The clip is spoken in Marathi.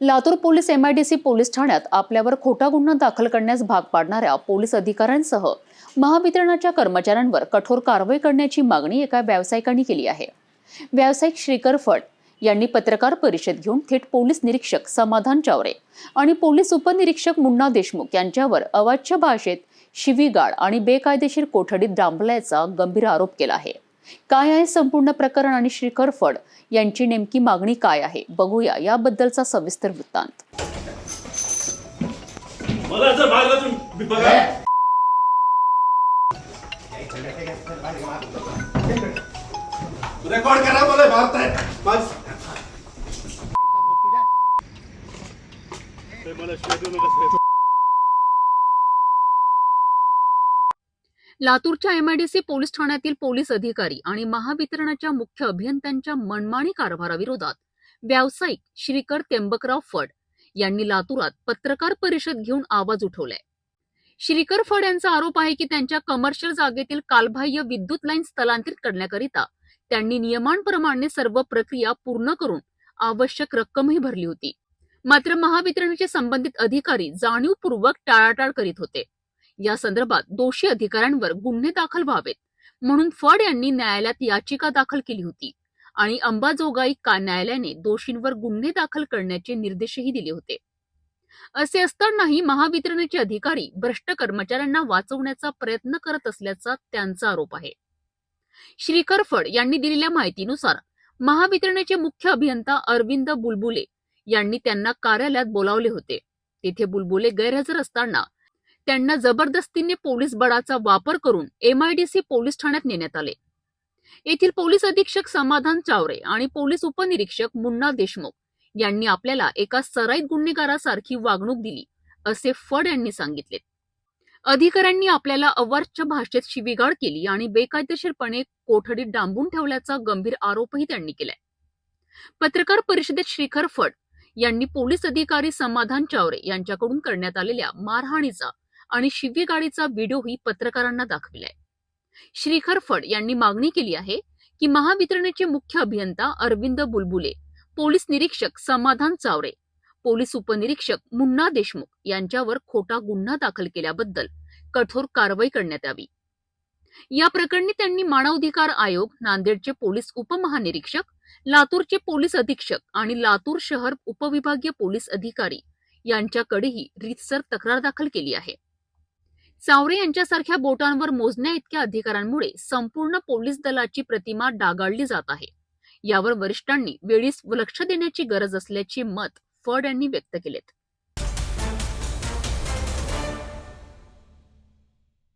लातूर पोलीस एमआयडीसी पोलीस ठाण्यात आपल्यावर खोटा गुन्हा दाखल करण्यास भाग पाडणाऱ्या पोलीस अधिकाऱ्यांसह महावितरणाच्या कर्मचाऱ्यांवर कठोर कारवाई करण्याची मागणी एका व्यावसायिकांनी केली आहे. व्यावसायिक श्रीकर फड यांनी पत्रकार परिषद घेऊन थेट पोलीस निरीक्षक समाधान चावरे आणि पोलीस उपनिरीक्षक मुन्ना देशमुख यांच्यावर अवाच्य भाषेत शिवीगाळ आणि बेकायदेशीर कोठडीत डांबल्याचा गंभीर आरोप केला आहे. काय आहे संपूर्ण प्रकरण आणि श्रीकर फड? यांची नेमकी मागणी काय आहे? बघूया याबद्दलचा सविस्तर वृत्तांत. रेकॉर्ड करा मला मारताय बस. ते मला लातूरच्या एमआयडीसी पोलीस ठाण्यातील पोलीस अधिकारी आणि महावितरणाच्या मुख्य अभियंत्यांच्या मनमानी कारभाराविरोधात व्यावसायिक श्रीकर त्र्यंबकराव फड यांनी लातूरात पत्रकार परिषद घेऊन आवाज उठवलाय श्रीकर फड यांचा आरोप आहे की त्यांच्या कमर्शियल जागेतील कालबाह्य विद्युत लाईन स्थलांतरित करण्याकरिता त्यांनी नियमांप्रमाणे सर्व प्रक्रिया पूर्ण करून आवश्यक रक्कमही भरली होती. मात्र महावितरणचे संबंधित अधिकारी जाणीवपूर्वक टाळाटाळ करीत होते. या संदर्भात दोषी अधिकाऱ्यांवर गुन्हे दाखल व्हावेत. म्हणून फड यांनी न्यायालयात याचिका दाखल केली होती आणि अंबाजोगाई का न्यायालयाने दोषींवर गुन्हे दाखल करण्याचे निर्देशही दिले होते. असे असतानाही महावितरणचे अधिकारी भ्रष्ट कर्मचाऱ्यांना वाचवण्याचा प्रयत्न करत असल्याचा त्यांचा आरोप आहे. श्रीकर फड यांनी दिलेल्या माहितीनुसार महावितरणचे मुख्य अभियंता अरविंद बुलबुले यांनी त्यांना कार्यालयात बोलावले होते. तेथे बुलबुले गैरहजर असताना त्यांना जबरदस्तीने पोलीस बळाचा वापर करून एमआयडीसी पोलीस ठाण्यात नेण्यात आले. येथील पोलीस अधीक्षक समाधान चावरे आणि पोलीस उपनिरीक्षक मुन्ना देशमुख यांनी आपल्याला एका सराईत गुन्हेगारासारखी वागणूक दिली असे फड यांनी सांगितले. अधिकाऱ्यांनी आपल्याला अवाच्य भाषेत शिवीगाळ केली आणि बेकायदेशीरपणे कोठडीत डांबून ठेवल्याचा गंभीर आरोपही त्यांनी केलाय. पत्रकार परिषदेत श्रीखर फड यांनी पोलीस अधिकारी समाधान चावरे यांच्याकडून करण्यात आलेल्या मारहाणीचा आणि शिवीगाळीचा व्हिडिओही पत्रकारांना दाखविलाय. श्रीखर फड यांनी मागणी केली आहे की महावितरणचे मुख्य अभियंता अरविंद बुलबुले पोलीस निरीक्षक समाधान चावरे पोलीस उपनिरीक्षक मुन्ना देशमुख यांच्यावर खोटा गुन्हा दाखल केल्याबद्दल कठोर कारवाई करण्यात यावी. या प्रकरणी त्यांनी मानवाधिकार आयोग नांदेडचे पोलीस उपमहानिरीक्षक लातूरचे पोलीस अधीक्षक आणि लातूर शहर उपविभागीय पोलीस अधिकारी यांच्याकडेही रीतसर तक्रार दाखल केली आहे. चावरे यांच्यासारख्या बोटांवर मोजण्या इतक्या अधिकाऱ्यांमुळे संपूर्ण पोलीस दलाची प्रतिमा डागाळली जात आहे. यावर वरिष्ठांनी वेळीच लक्ष देण्याची गरज असल्याचे मत फड यांनी व्यक्त केलेत.